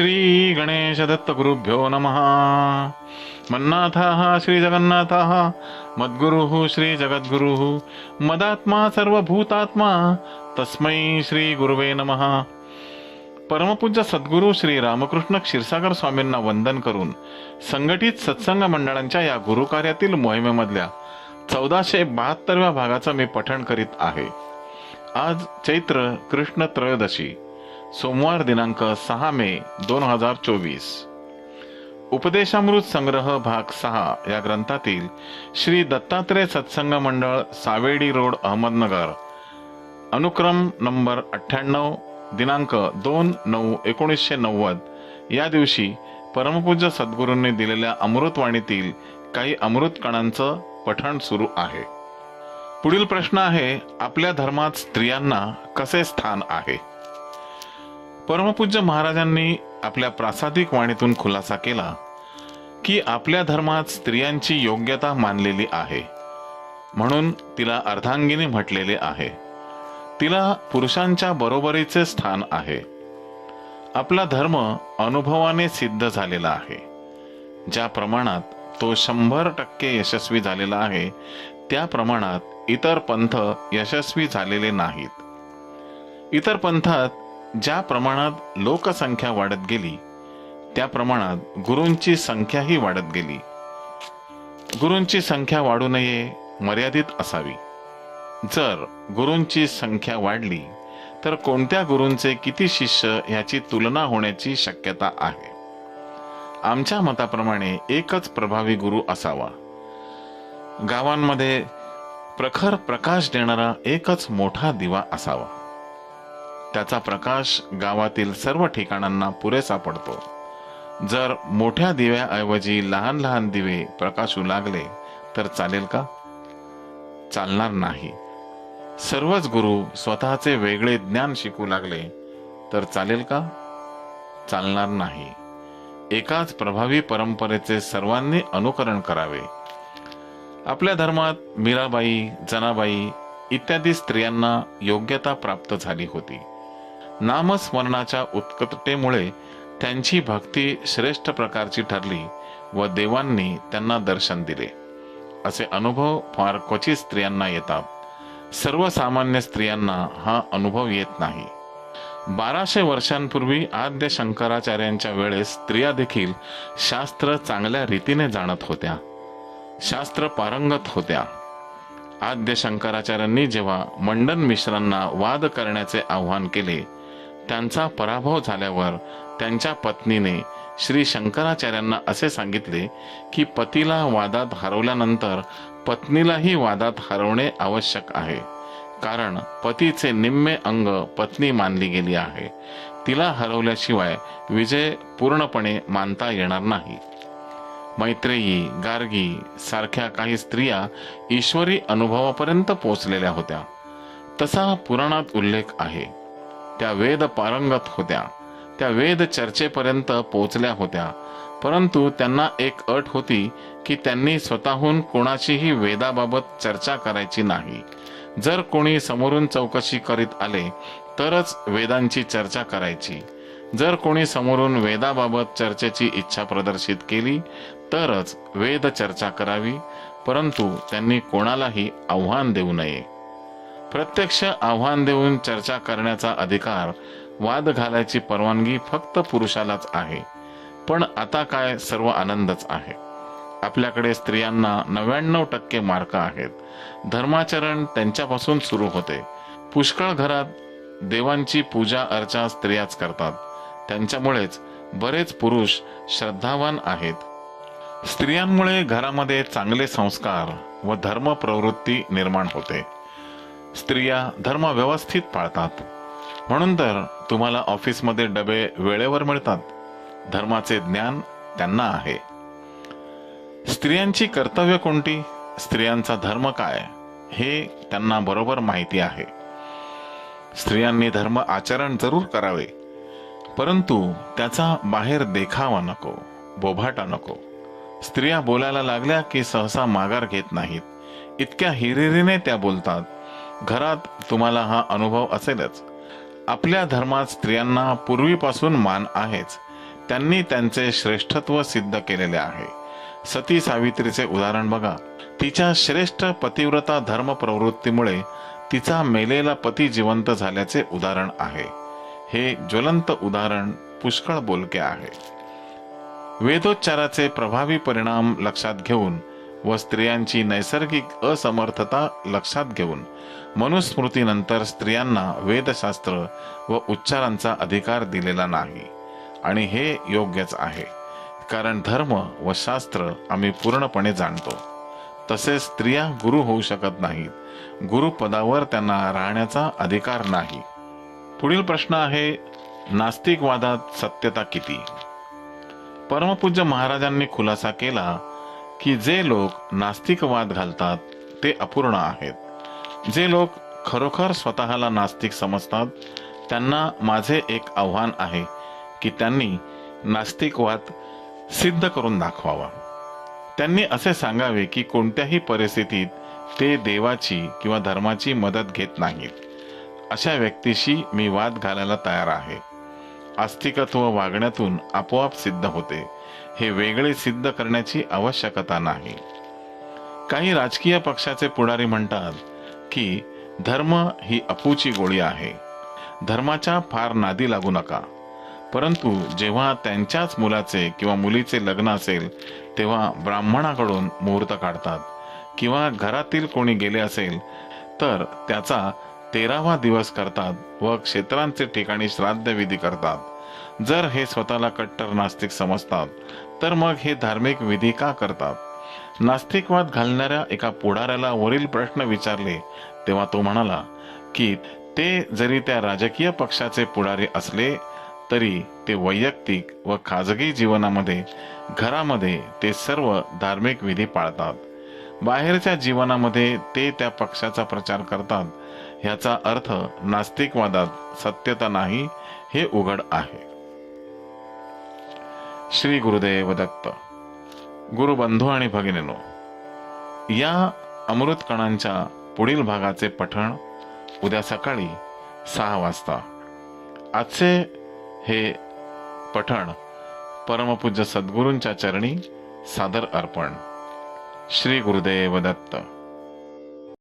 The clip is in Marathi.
श्री गणेश दत्त गुरुभ्यो नमः। मन्नाथः श्रीजगन्नाथः मद्गुरुः श्री जगद्गुरुः मदात्मा सर्वभूतात्मा तस्मै श्री गुरुवे नमः। परमपूज्य सद्गुरू श्री रामकृष्ण क्षीरसागर स्वामींना वंदन करून संघटित सत्संग मंडळांच्या या गुरुकार्यातील मोहिमेमधल्या चौदाशे बहात्तरव्या भागाचं मी पठण करीत आहे. आज चैत्र कृष्ण त्रयोदशी. सोमवार दिनांक सहा मे दोन हजार चोवीस. उपदेशामृत संग्रह भाग सहा या ग्रंथातील श्री दत्तात्रय सत्संग मंडळ सावेडी रोड अहमदनगर. अनुक्रम नंबर अठ्ठ्याण्णव दिनांक दोन नऊ एकोणीसशे नव्वद. या दिवशी परमपूज्य सद्गुरूंनी दिलेल्या अमृतवाणीतील काही अमृत कणांचं पठण सुरू आहे. पुढील प्रश्न आहे आपल्या धर्मात स्त्रियांना कसे स्थान आहे? परमपूज्य महाराजांनी आपल्या प्रासादिक वाणीतून खुलासा केला की आपल्या धर्मात स्त्रियांची योग्यता मानलेली आहे. म्हणून तिला अर्धांगिनी म्हटलेले आहे. तिला पुरुषांच्या बरोबरीचे स्थान आहे. आपला धर्म अनुभवाने सिद्ध झालेला आहे. ज्या प्रमाणात तो शंभर टक्के यशस्वी झालेला आहे त्या प्रमाणात इतर पंथ यशस्वी झालेले नाहीत. इतर पंथात ज्या प्रमाणात लोकसंख्या वाढत गेली त्या प्रमाणात गुरूंची संख्याही वाढत गेली. गुरूंची संख्या वाढू नये मर्यादित असावी. जर गुरूंची संख्या वाढली तर कोणत्या गुरूंचे किती शिष्य याची तुलना होण्याची शक्यता आहे? आमच्या मताप्रमाणे एकच प्रभावी गुरु असावा. गावांमध्ये प्रखर प्रकाश देणारा एकच मोठा दिवा असावा. त्याचा प्रकाश गावातील सर्व ठिकाणांना पुरेसा पडतो. जर मोठ्या दिव्याऐवजी लहान लहान दिवे प्रकाशू लागले तर चालेल का? चालणार नाही. सर्वच गुरु स्वतःचे वेगळे ज्ञान शिकू लागले तर चालेल का? चालणार नाही. एकाच प्रभावी परंपरेचे सर्वांनी अनुकरण करावे. आपल्या धर्मात मीराबाई जनाबाई इत्यादी स्त्रियांना योग्यता प्राप्त झाली होती. नामस्मरणाच्या उत्कटतेमुळे त्यांची भक्ती श्रेष्ठ प्रकारची ठरली व देवांनी त्यांना दर्शन दिले. असे अनुभव फार क्वचित स्त्रियांना येतात. सर्वसामान्य स्त्रियांना हा अनुभव येत नाही. बाराशे वर्षांपूर्वी आद्य शंकराचार्यांच्या वेळेस स्त्रिया देखील शास्त्र चांगल्या रीतीने जाणत होत्या. शास्त्र पारंगत होत्या. आद्य शंकराचार्यांनी जेव्हा मंडन मिश्रांना वाद करण्याचे आव्हान केले त्यांचा पराभव झाल्यावर त्यांच्या पत्नीने श्री शंकराचार्यांना असे सांगितले की पतीला वादात हरवल्यानंतर पत्नीलाही वादात हरवणे आवश्यक आहे. कारण पतीचे निम्मे अंग पत्नी मानली गेली आहे. तिला हरवल्याशिवाय विजय पूर्णपणे मानता येणार नाही. मैत्रेयी गार्गी सारख्या काही स्त्रिया ईश्वरी अनुभवापर्यंत पोचलेल्या होत्या. तसा पुराणात उल्लेख आहे. त्या वेद पारंगत होत्या. त्या वेद चर्चेपर्यंत पोहोचल्या होत्या. परंतु त्यांना एक अट होती की त्यांनी स्वतःहून कोणाशीही वेदाबाबत चर्चा करायची नाही. जर कोणी समोरून चौकशी करीत आले तरच वेदांची चर्चा करायची. जर कोणी समोरून वेदाबाबत चर्चेची इच्छा प्रदर्शित केली तरच वेद चर्चा करावी परंतु त्यांनी कोणालाही आव्हान देऊ नये. प्रत्यक्ष आव्हान देऊन चर्चा करण्याचा अधिकार वाद घालायची परवानगी फक्त पुरुषालाच आहे. पण आता काय सर्व आनंदच आहे. आपल्याकडे स्त्रियांना नव्याण्णव टक्के मार्क आहेत. धर्माचरण त्यांच्यापासून सुरू होते. पुष्कळ घरात देवांची पूजा अर्चा स्त्रियाच करतात. त्यांच्यामुळेच बरेच पुरुष श्रद्धावान आहेत. स्त्रियांमुळे घरामध्ये चांगले संस्कार व धर्म प्रवृत्ती निर्माण होते. स्त्रिया धर्म व्यवस्थित पाळतात. म्हणून तर तुम्हाला ऑफिसमध्ये डबे वेळेवर मिळतात. धर्माचे ज्ञान त्यांना आहे. स्त्रियांची कर्तव्य कोणती? स्त्रियांचा धर्म काय? हे त्यांना बरोबर माहिती आहे. स्त्रियांनी धर्म आचरण जरूर करावे. परंतु त्याचा बाहेर देखावा नको बोभाटा नको. स्त्रिया बोलायला लागल्या की सहसा माघार घेत नाहीत. इतक्या हिरिरीने त्या बोलतात. घरात तुम्हाला हा अनुभव असेलच. आपल्या धर्मात स्त्रियांना पूर्वीपासून मान आहेच. त्यांनी त्यांचे श्रेष्ठत्व सिद्ध केलेले आहे. सती सावित्रीचे उदाहरण बघा. तिच्या श्रेष्ठ पतिव्रता धर्म प्रवृत्तीमुळे तिचा मेलेला पती जिवंत झाल्याचे उदाहरण आहे. हे ज्वलंत उदाहरण पुष्कळ बोलके आहे. वेदोच्चाराचे प्रभावी परिणाम लक्षात घेऊन व स्त्रियांची नैसर्गिक असमर्थता लक्षात घेऊन. मनुस्मृतीनंतर स्त्रियांना वेदशास्त्र व उच्चारांचा अधिकार दिलेला नाही. आणि हे योग्यच आहे. कारण धर्म व शास्त्र आम्ही पूर्णपणे जाणतो. तसेच स्त्रिया गुरु होऊ शकत नाहीत. गुरुपदावर त्यांना राहण्याचा अधिकार नाही. पुढील प्रश्न आहे नास्तिकवादात सत्यता किती? परमपूज्य महाराजांनी खुलासा केला की जे लोक नास्तिकवाद घालतात ते अपूर्ण आहेत. जे लोक खरोखर स्वतःला नास्तिक समजतात त्यांना माझे एक आव्हान आहे की त्यांनी नास्तिकवाद सिद्ध करून दाखवावा. त्यांनी असे सांगावे की कोणत्याही परिस्थितीत ते देवाची किंवा धर्माची मदत घेत नाहीत. अशा व्यक्तीशी मी वाद घालायला तयार आहे. आस्तिकत्व वागण्यातून आपोआप सिद्ध होते. हे वेगळे सिद्ध करण्याची आवश्यकता नाही. काही राजकीय पक्षाचे पुढारी म्हणतात की धर्म ही अपूची गोळी आहे. धर्माच्या फार नादी लागू नका. परंतु जेव्हा त्यांच्याच मुलाचे किंवा मुलीचे लग्न असेल तेव्हा ब्राह्मणाकडून मुहूर्त काढतात. किंवा घरातील कोणी गेले असेल तर त्याचा तेरावा दिवस करतात व क्षेत्रांचे ठिकाणी श्राद्ध विधी करतात. जर हे स्वतःला कट्टर नास्तिक समजतात तर मग हे धार्मिक विधी का करतात? नास्तिकवाद घालणाऱ्या एका पुढाऱ्याला वरील प्रश्न विचारले तेव्हा तो म्हणाला की ते जरी त्या राजकीय पक्षाचे पुढारी असले तरी ते वैयक्तिक व खाजगी जीवनामध्ये घरामध्ये ते सर्व धार्मिक विधी पाळतात. बाहेरच्या जीवनामध्ये ते त्या पक्षाचा प्रचार करतात ह्याचा अर्थ नास्तिकवादात सत्यता नाही हे उघड आहे. श्री गुरुदेव दत्त गुरुबंधू आणि भगिनीनो या अमृत कणांच्या पुढील भागाचे पठण उद्या सकाळी सहा वाजता. आजचे हे पठण परमपूज्य सद्गुरूंच्या चरणी सादर अर्पण. श्री गुरुदेव दत्त.